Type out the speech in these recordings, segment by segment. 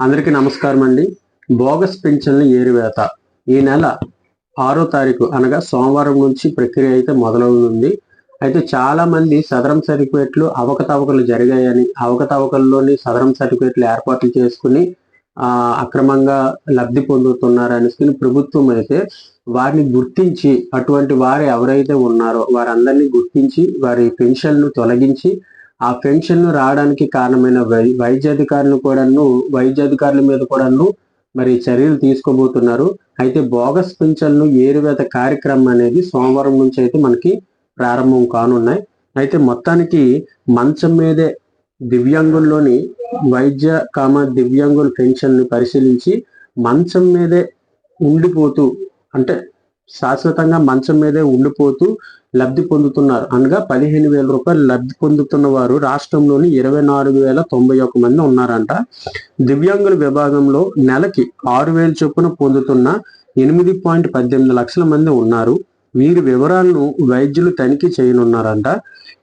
అందరికీ నమస్కారం అండి. బోగస్ పింఛన్ల ఏరువేత. ఈ నెల ఆరో తారీఖు అనగా సోమవారం నుంచి ప్రక్రియ అయితే మొదలవుతుంది. అయితే చాలామంది సదరం సర్టిఫికేట్లు అవకతవకలు జరిగాయని అవకతవకల్లోని సదరం సర్టిఫికేట్లు ఏర్పాట్లు చేసుకుని అక్రమంగా లబ్ధి పొందుతున్నారని ప్రభుత్వం అయితే వారిని గుర్తించి అటువంటి వారు ఎవరైతే ఉన్నారో వారందరినీ గుర్తించి వారి పెన్షన్ను తొలగించి ఆ పెన్షన్ రావడానికి కారణమైన వై వైద్యాధికారులు కూడాను వైద్య అధికారుల మీద కూడాను మరి చర్యలు తీసుకోబోతున్నారు. అయితే బోగస్ పెన్షన్లు ఏరువేత కార్యక్రమం అనేది సోమవారం నుంచి అయితే మనకి ప్రారంభం కానున్నాయి. అయితే మొత్తానికి మంచం మీదే దివ్యాంగుల్లోని వైద్య కామ దివ్యాంగుల పెన్షన్ను పరిశీలించి మంచం మీదే ఉండిపోతూ అంటే శాశ్వతంగా మంచం మీదే ఉండిపోతూ లబ్ధి పొందుతున్నారు. అనగా పదిహేను వేల రూపాయలు లబ్ధి పొందుతున్న వారు రాష్ట్రంలోని ఇరవై నాలుగు వేల తొంభై ఒక మంది ఉన్నారంట. దివ్యాంగుల విభాగంలో నెలకి ఆరు వేల చొప్పున పొందుతున్న ఎనిమిది పాయింట్ పద్దెనిమిది లక్షల మంది ఉన్నారు. వీరి వివరాలను వైద్యులు తనిఖీ చేయనున్నారంట.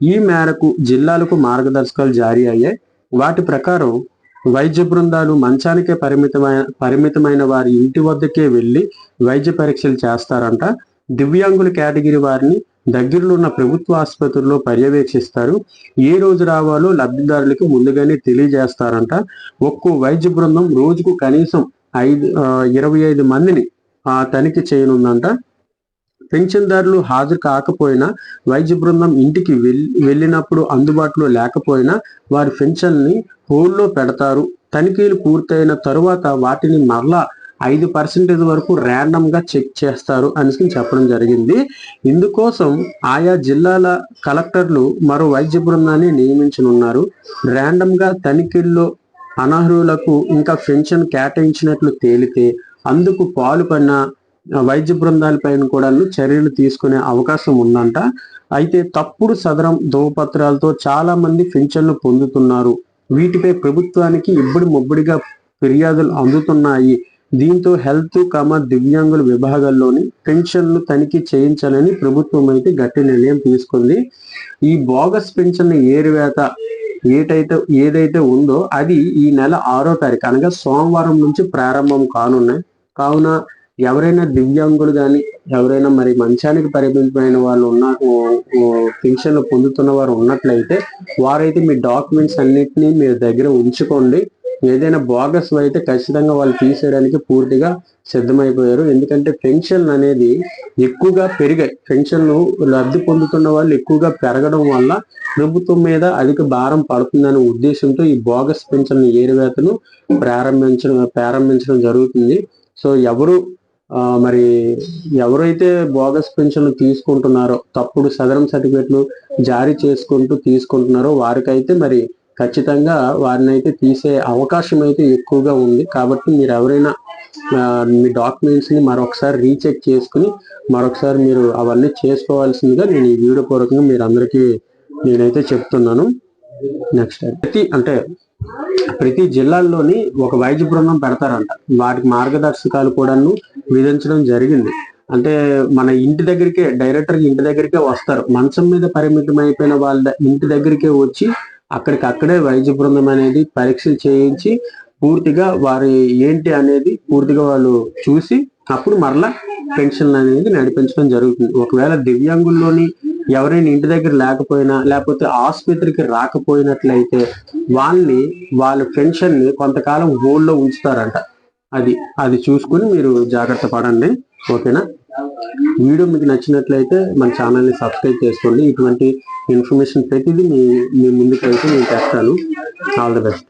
ఈ మేరకు జిల్లాలకు మార్గదర్శకాలు జారీ అయ్యాయి. వాటి ప్రకారం వైద్య బృందాలు మంచానికే పరిమితమైన పరిమితమైన వారి ఇంటి వద్దకే వెళ్ళి వైద్య పరీక్షలు చేస్తారంట. దివ్యాంగుల కేటగిరీ వారిని దగ్గరలో ఉన్న ప్రభుత్వ ఆసుపత్రుల్లో పర్యవేక్షిస్తారు. ఏ రోజు రావాలో లబ్ధిదారులకు ముందుగానే తెలియజేస్తారంట. ఒక్కో వైద్య బృందం రోజుకు కనీసం ఐదు ఇరవై ఐదు మందిని ఆ తనిఖీ చేయనుందంట. పెన్షన్దారులు హాజరు కాకపోయినా వైద్య బృందం ఇంటికి వెళ్ళినప్పుడు అందుబాటులో లేకపోయినా వారి పెన్షన్ని హోల్లో పెడతారు. తనిఖీలు పూర్తయిన తరువాత వాటిని మరలా ఐదు పర్సెంటేజ్ వరకు ర్యాండమ్గా చెక్ చేస్తారు అని చెప్పడం జరిగింది. ఇందుకోసం ఆయా జిల్లాల కలెక్టర్లు మరో వైద్య బృందాన్ని నియమించనున్నారు. ర్యాండమ్గా తనిఖీల్లో అనర్హులకు ఇంకా పెన్షన్ కేటాయించినట్లు తేలితే అందుకు పాల్పడిన వైద్య బృందాలపైన కూడా చర్యలు తీసుకునే అవకాశం ఉందంట. అయితే తప్పుడు సదరం ధృవపత్రాలతో చాలా మంది పెన్షన్లు పొందుతున్నారు. వీటిపై ప్రభుత్వానికి ఇబ్బడి ముబ్బడిగా ఫిర్యాదులు అందుతున్నాయి. దీంతో హెల్త్ కమ దివ్యాంగుల విభాగాల్లోని పెన్షన్లు తనిఖీ చేయించాలని ప్రభుత్వం అయితే గట్టి నిర్ణయం తీసుకుంది. ఈ బోగస్ పెన్షన్ ఏరివేత ఏటైతే ఏదైతే ఉందో అది ఈ నెల ఆరో తారీఖు అనగా సోమవారం నుంచి ప్రారంభం కానున్నాయి. కావున ఎవరైనా దివ్యాంగులు కానీ ఎవరైనా మరి మంచానికి పరిమితమైన వాళ్ళు ఉన్న పెన్షన్లు పొందుతున్న వారు ఉన్నట్లయితే వారైతే మీ డాక్యుమెంట్స్ అన్నిటినీ మీరు దగ్గర ఉంచుకోండి. ఏదైనా బోగస్ అయితే ఖచ్చితంగా వాళ్ళు తీసేయడానికి పూర్తిగా సిద్ధమైపోయారు. ఎందుకంటే పెన్షన్ అనేది ఎక్కువగా పెరిగాయి. పెన్షన్లు లబ్ధి పొందుతున్న వాళ్ళు ఎక్కువగా పెరగడం వల్ల ప్రభుత్వం మీద అధిక భారం పడుతుందనే ఉద్దేశంతో ఈ బోగస్ పెన్షన్ ఏరివేతను ప్రారంభించడం ప్రారంభించడం జరుగుతుంది. సో ఎవరు మరి ఎవరైతే బోగస్ పెన్షన్లు తీసుకుంటున్నారో తప్పుడు సదరం సర్టిఫికెట్లు జారీ చేసుకుంటూ తీసుకుంటున్నారో వారికైతే మరి ఖచ్చితంగా వారిని అయితే తీసే అవకాశం అయితే ఎక్కువగా ఉంది. కాబట్టి మీరు ఎవరైనా మీ డాక్యుమెంట్స్ని మరొకసారి రీచెక్ చేసుకుని మరొకసారి మీరు అవన్నీ చేసుకోవాల్సిందిగా నేను ఈ వీడియో పూర్వకంగా మీరు అందరికీ నేనైతే చెప్తున్నాను. నెక్స్ట్ ప్రతి అంటే ప్రతి జిల్లాల్లోని ఒక వైద్య బృందం పెడతారంట. వాటికి మార్గదర్శకాలు కూడాను విధించడం జరిగింది. అంటే మన ఇంటి దగ్గరికే డైరెక్టర్ ఇంటి దగ్గరికే వస్తారు. మంచం మీద పరిమితం అయిపోయిన వాళ్ళ ఇంటి దగ్గరికే వచ్చి అక్కడికి అక్కడే వైద్య బృందం అనేది పరీక్షలు చేయించి పూర్తిగా వారి ఏంటి అనేది పూర్తిగా వాళ్ళు చూసి అప్పుడు మరలా పెన్షన్ అనేది నడిపించడం జరుగుతుంది. ఒకవేళ దివ్యాంగుల్లోని ఎవరైనా ఇంటి దగ్గర లేకపోయినా లేకపోతే ఆసుపత్రికి రాకపోయినట్లయితే వాళ్ళని వాళ్ళ పెన్షన్ని కొంతకాలం హోల్లో ఉంచుతారంట. అది అది చూసుకుని మీరు జాగ్రత్త పడండి ఓకేనా? వీడియో మీకు నచ్చినట్లయితే మన ఛానల్ని సబ్స్క్రైబ్ చేసుకోండి. ఇటువంటి ఇన్ఫర్మేషన్ ప్రతిదీ మీ మీ ముందుకు అయితే నేను చేస్తాను. All the best.